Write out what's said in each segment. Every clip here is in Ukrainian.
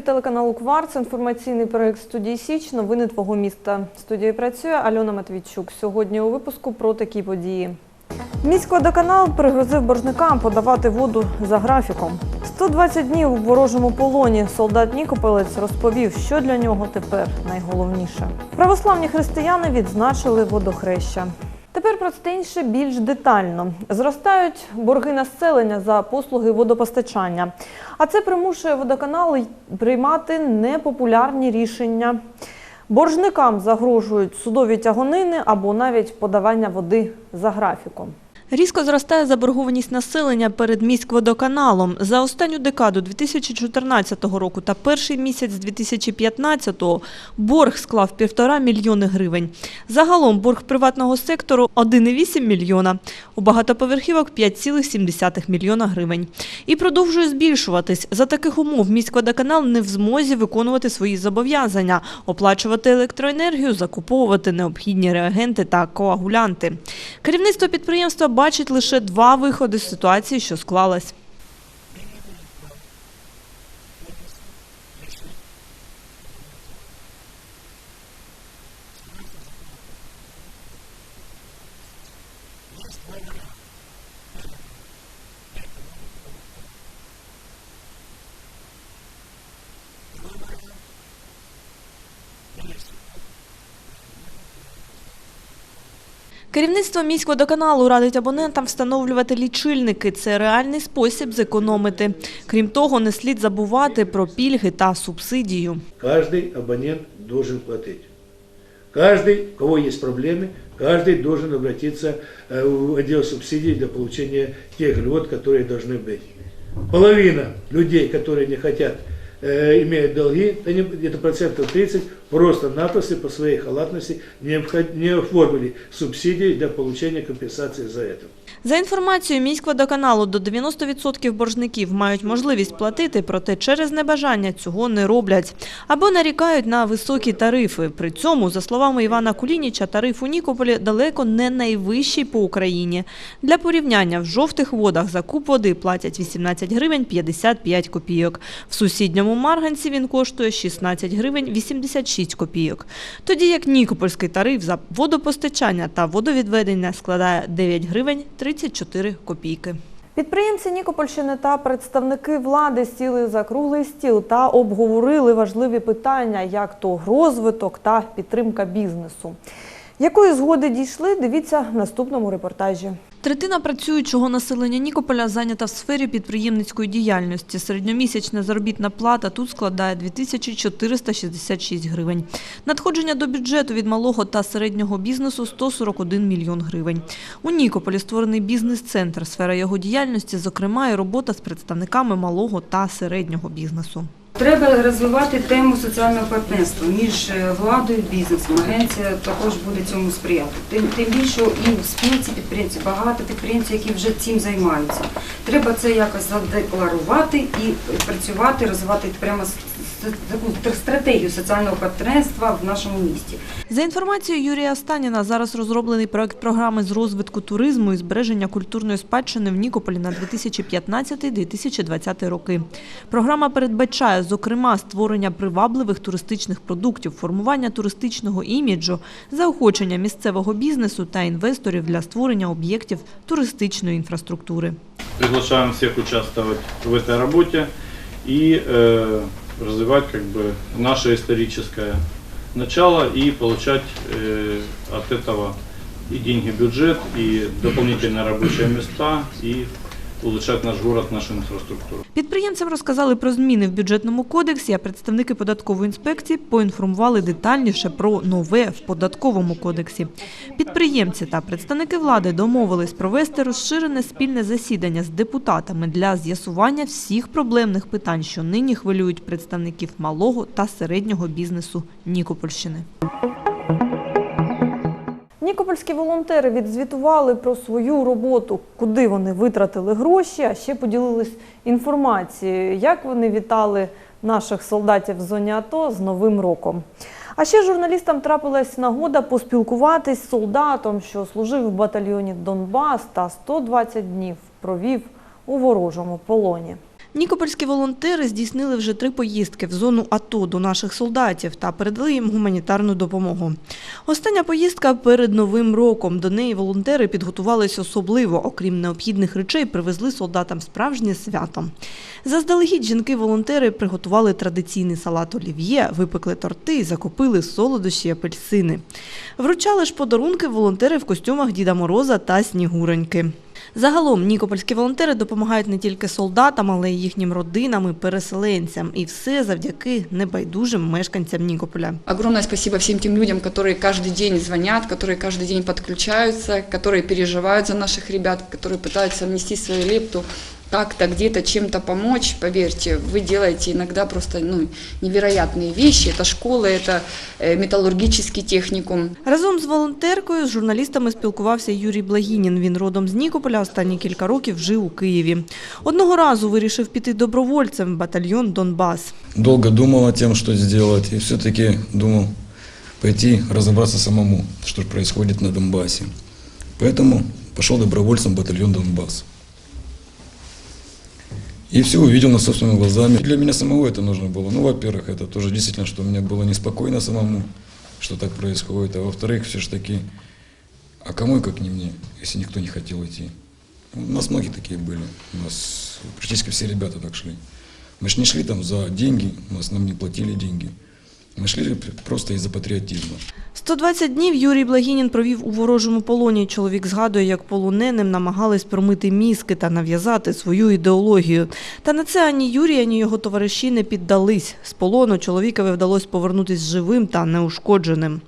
телеканалу Кварц, інформаційний проект студії Січ. Новини твого міста. В працює Альона Матвійчук. Сьогодні у випуску про такі події. Міськводоканал пригрозив боржникам подавати воду за графіком. 120 днів у ворожому полоні солдат Нікопелець розповів, що для нього тепер найголовніше. Православні християни відзначили водохреща. Тепер про це інше більш детально. Зростають борги населення за послуги водопостачання, а це примушує водоканали приймати непопулярні рішення. Боржникам загрожують судові тягонини або навіть подавання води за графіком. Різко зростає заборгованість населення перед міськводоканалом. За останню декаду 2014 року та перший місяць 2015 борг склав півтора мільйони гривень. Загалом борг приватного сектору 1,8 мільйона, у багатоповерхівок 5,7 мільйона гривень. І продовжує збільшуватись. За таких умов міськводоканал не в змозі виконувати свої зобов'язання, оплачувати електроенергію, закуповувати необхідні реагенти та коагулянти. Керівництво підприємства бачить лише два виходи з ситуації, що склалась. Керівництво міськводоканалу радить абонентам встановлювати лічильники. Це реальний спосіб зекономити. Крім того, не слід забувати про пільги та субсидію. Каждый абонент должен платить. Каждый, у кого есть проблемы, каждый должен обратиться э, в отдел субсидий для получения тех льгот, которые должны быть. Половина людей, которые не хотят, э, имеют долги, они где-то процентов 30, просто-напросто по своей халатности не, не оформили субсидии для получения компенсации за это. За інформацією міськводоканалу, до 90% боржників мають можливість платити, проте через небажання цього не роблять. Або нарікають на високі тарифи. При цьому, за словами Івана Кулініча, тариф у Нікополі далеко не найвищий по Україні. Для порівняння, в жовтих водах за куб води платять 18 гривень 55 копійок. В сусідньому Марганці він коштує 16 гривень 86 копійок. Тоді як Нікопольський тариф за водопостачання та водовідведення складає 9 гривень 34 копійки. Підприємці Нікопольщини та представники влади сіли за круглий стіл та обговорили важливі питання, як то розвиток та підтримка бізнесу. Якої згоди дійшли, дивіться в наступному репортажі. Третина працюючого населення Нікополя зайнята в сфері підприємницької діяльності. Середньомісячна заробітна плата тут складає 2466 гривень. Надходження до бюджету від малого та середнього бізнесу 141 мільйон гривень. У Нікополі створений бізнес-центр. Сфера його діяльності, зокрема, і робота з представниками малого та середнього бізнесу. Треба розвивати тему соціального партнерства між е, владою і бізнесом. Агенція також буде цьому сприяти. Тим, тим більше і в спілці підприємців багато підприємців, які вже цим займаються. Треба це якось задекларувати і працювати, розвивати прямо таку стратегію соціального партнерства в нашому місті. За інформацією Юрія Станіна, зараз розроблений проект програми з розвитку туризму і збереження культурної спадщини в Нікополі на 2015-2020 роки. Програма передбачає, зокрема, створення привабливих туристичних продуктів, формування туристичного іміджу, заохочення місцевого бізнесу та інвесторів для створення об'єктів туристичної інфраструктури. Приглашаем всех участвовать в этой работе и э, развивать как бы наше историческое начало и получать э, от этого и деньги в бюджет, и дополнительные рабочие места, и улучшать наш город, нашу инфраструктуру. Підприємцям розказали про зміни в бюджетному кодексі, а представники податкової інспекції поінформували детальніше про нове в податковому кодексі. Підприємці та представники влади домовились провести розширене спільне засідання з депутатами для з'ясування всіх проблемних питань, що нині хвилюють представників малого та середнього бізнесу Нікопольщини. Нікопольські волонтери відзвітували про свою роботу, куди вони витратили гроші, а ще поділились інформацією, як вони вітали наших солдатів в зоні АТО з Новим роком. А ще журналістам трапилась нагода поспілкуватись з солдатом, що служив в батальйоні Донбас та 120 днів провів у ворожому полоні. Нікопольські волонтери здійснили вже три поїздки в зону АТО до наших солдатів та передали їм гуманітарну допомогу. Остання поїздка перед Новим роком. До неї волонтери підготувались особливо. Окрім необхідних речей, привезли солдатам справжнє свято. Заздалегідь жінки-волонтери приготували традиційний салат олів'є, випекли торти закупили солодощі апельсини. Вручали ж подарунки волонтери в костюмах Діда Мороза та Снігуроньки. Загалом нікопольські волонтери допомагають не тільки солдатам, але й їхнім родинам і переселенцям. І все завдяки небайдужим мешканцям Нікополя. Огромное спасибо всем тем людям, которые каждый день звонят, которые каждый день подключаются, которые переживают за наших ребят, которые пытаются внести свою лепту, как-то где-то чем-то помочь. Поверьте, вы делаете иногда просто ну, невероятные вещи. Это школа, это э, металлургический техникум. Разом з волонтеркою з журналістами спілкувався Юрій Благінін. Він родом з Нікополя, останні кілька років жив у Києві. Одного разу вирішив піти добровольцем в батальйон Донбас. долго думал о тем, что сделать, и все-таки думал пойти разобраться самому, что происходит на Донбассе. Поэтому пошел добровольцем в батальон Донбасс. И все увидел на собственными глазами. Для меня самого это нужно было. Ну, во-первых, это тоже действительно, что мне было неспокойно самому, что так происходит. А во-вторых, все же таки, а кому и как не мне, если никто не хотел идти. У нас многие такие были. У нас практически все ребята так шли. Мы же не шли там за деньги, у нас нам не платили деньги. Мы шли просто из-за патриотизма. 120 днів Юрій Благінін провів у ворожому полоні. Чоловік згадує, як полоненим намагались промити мізки та нав'язати свою ідеологію. Та на це ані Юрій, ані його товариші не піддались. З полону чоловікові вдалося повернутися живим та неушкодженим.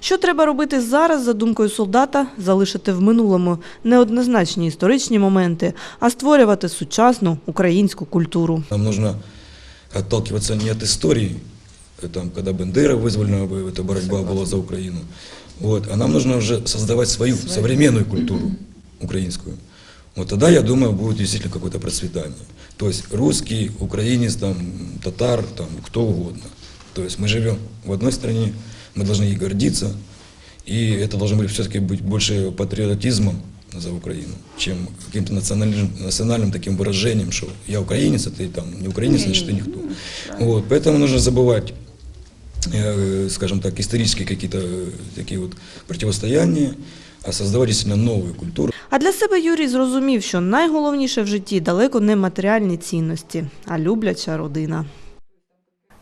Що треба робити зараз, за думкою солдата, залишити в минулому неоднозначні історичні моменти, а створювати сучасну українську культуру. Нам нужно отталкиваться не истории, э, там, когда Бендера вызвольная бы эта борьба была за Украину, вот, а нам нужно уже создавать свою современную культуру украинскую. Вот тогда, я думаю, будет действительно какое-то процветание. То есть русский, украинец, там, татар, там, кто угодно. То есть мы живем в одной стране, мы должны ей гордиться, и это должно быть все-таки быть больше патриотизмом за Украину, чем каким-то национальным, национальным таким выражением, что я украинец, а ты там не украинец, значит ты никто. Вот, поэтому нужно забывать, э, скажем так, исторические какие-то э, такие вот противостояния, а создавать действительно новую культуру. А для себе Юрій зрозумів, що найголовніше в житті далеко не матеріальні цінності, а любляча родина.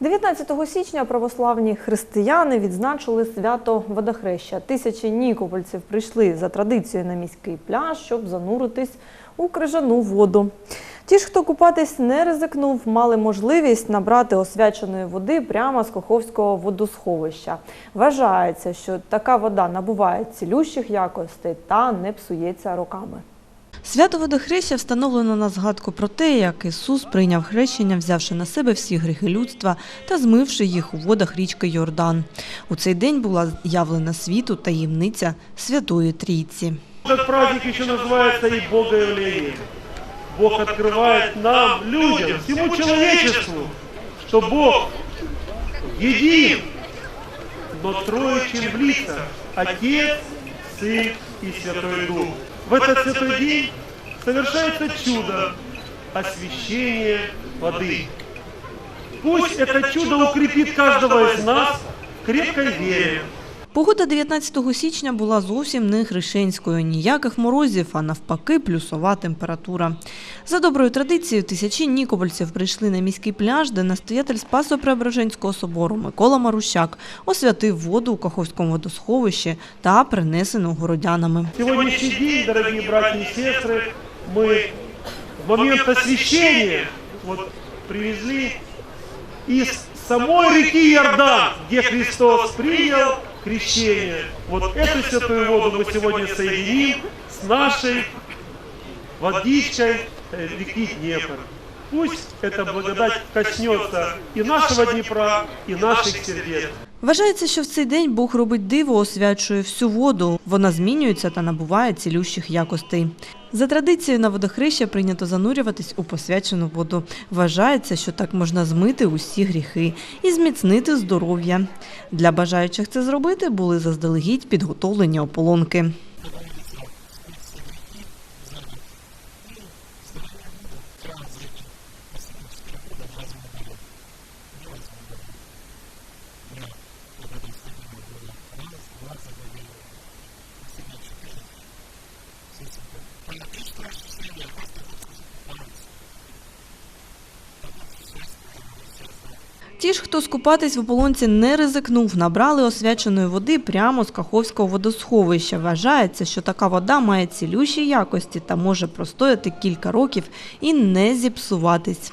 19 січня православні християни відзначили свято водохреща. Тисячі нікопольців прийшли за традицією на міський пляж, щоб зануритись у крижану воду. Ті ж, хто купатись не ризикнув, мали можливість набрати освяченої води прямо з Коховського водосховища. Вважається, що така вода набуває цілющих якостей та не псується роками. Свято водохреща встановлено на згадку про те, як Ісус прийняв хрещення, взявши на себе всі гріхи людства та змивши їх у водах річки Йордан. У цей день була явлена світу таємниця Святої Трійці. Этот праздник еще называется и Богоявление. Бог открывает нам, людям, всему человечеству, что Бог един, но троечен в лицах, Отец, Сын и Святой Дух. В этот святой день совершается чудо освящения воды. Пусть это чудо укрепит каждого из нас крепкой вере, Погода 19 січня була зовсім не хрещенською, ніяких морозів, а навпаки, плюсова температура. За доброю традицією, тисячі нікопольців прийшли на міський пляж, де настоятель Спасо-Преображенського собору Микола Марущак освятив воду у Каховському водосховищі та принесену городянами. Сегодняшний день, дорогие братья и сестры, мы в момент освящения вот, привезли из самой реки Иордан, где Христос принял крещение. Вот эту святую воду мы сегодня соединим с нашей водичкой э, реки Днепр. Пусть эта благодать коснется и нашего Днепра, и наших сердец. Вважається, що в цей день Бог робить диво, освячує всю воду. Вона змінюється та набуває цілющих якостей. За традицією на водохреща прийнято занурюватись у посвячену воду. Вважається, що так можна змити усі гріхи і зміцнити здоров'я. Для бажаючих це зробити були заздалегідь підготовлені ополонки. Ті ж, хто скупатись в ополонці не ризикнув, набрали освяченої води прямо з Каховського водосховища. Вважається, що така вода має цілющі якості та може простояти кілька років і не зіпсуватись.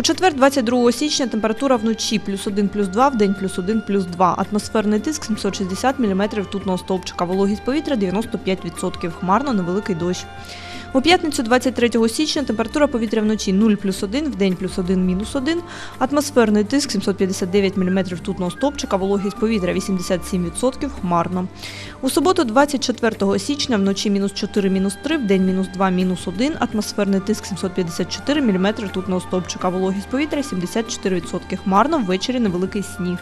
У четвер, 22 січня, температура вночі плюс 1 плюс 2, в день плюс 1 плюс 2. Атмосферний тиск 760 мм ртутного стовпчика. Вологість повітря 95%. Хмарно невеликий дощ. У п'ятницю 23 січня температура повітря вночі 0 плюс 1, в день плюс 1 мінус 1. Атмосферний тиск 759 мм ртутного стовпчика. Вологість повітря 87%. Хмарно. У суботу 24 січня вночі мінус 4, мінус 3, в день мінус 2, мінус 1. Атмосферний тиск 754 мм ртутного стовпчика. Вологість повітря 74%. Хмарно, ввечері невеликий сніг.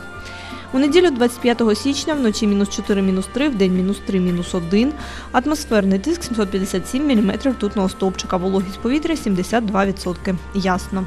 У неділю 25 січня вночі мінус 4, мінус 3, в день мінус 3, мінус 1. Атмосферний тиск 757 мм ртутного стовпчика. Вологість повітря 72%. Ясно.